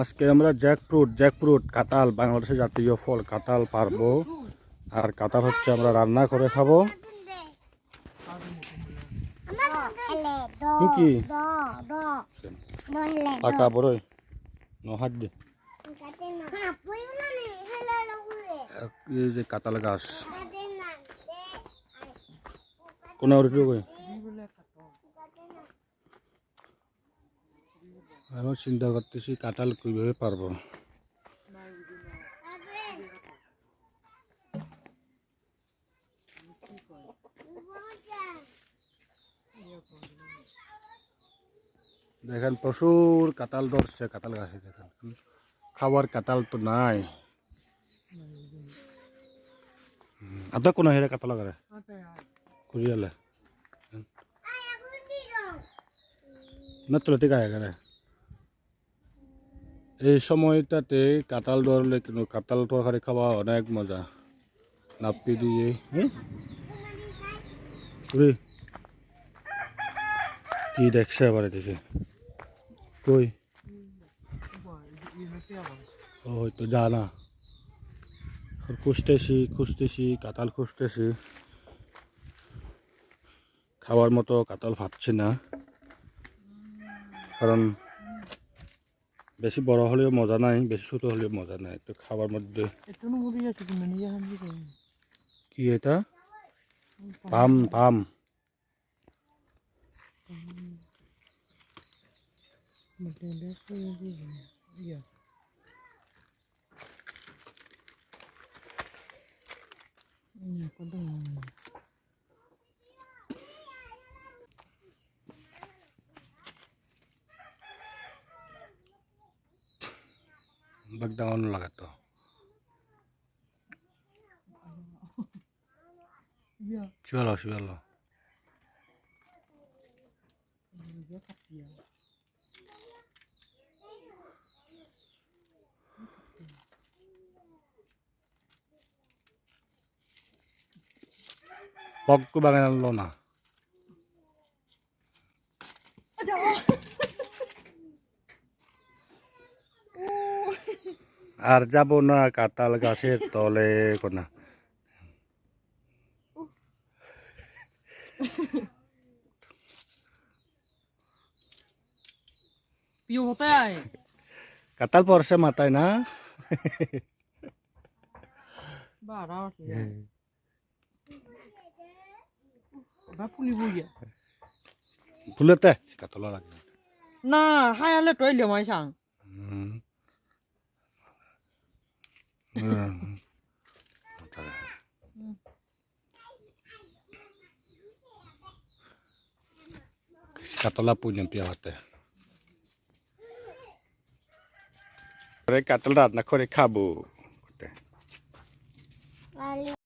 আজকে আমরা jackfruit jackfruit কাঁঠাল বাংলাদেশের জাতীয় ফল কাঁঠাল পারব। আর কাঁঠাল হচ্ছে আমরা রান্না করে খাব। কি পাকা বড়ই। এই যে গাছ। কোন উঠে কই আমি চিন্তা করতেছি কাঁঠাল কীভাবে পারব? দেখেন, প্রচুর কাঁঠাল ধরছে, কাঁঠাল গাছে, দেখেন। খাবার কাঁঠাল তো নাই। আদা কোনো হেরে কাঁঠাল করে কুড়িয়ালে। না তো ঠিক করে এই সময়টাতে কাঁঠাল ধরলে কিন্তু কাঁঠাল তরকারি খাওয়া অনেক মজা। নাপি দিয়ে। কি দেখছে এবারে দেখে কই? ও হয়তো জানা। খুঁজতেছি খুঁজতেছি কাঁঠাল খুঁজতেছি। খাওয়ার মতো কাঁঠাল ভাবছি না। কারণ বেশি বড় হলেও মজা নাই বেশি ছোট হলেও মজা নাই। তো খাবার মধ্যে কি এটা? পাম। পাম মতে কত বাগদাওয়ান লাগাতো। ইয়া শিবালো শিবালো কাটিয়া বাগান আনলো না। আর যাব না কাঁঠাল গাছের তলে কোনা পিও কাঁঠাল পড়ছে মাথায় না? বারা আছে ওটা ফুলিব ইয়া ফুলেতে কাঁঠাল লাগে না হায়ালে তৈলে মাই সাং। হুম। কাতলা পুজো পিয়া হতে। কাতল রান্না করে খাব।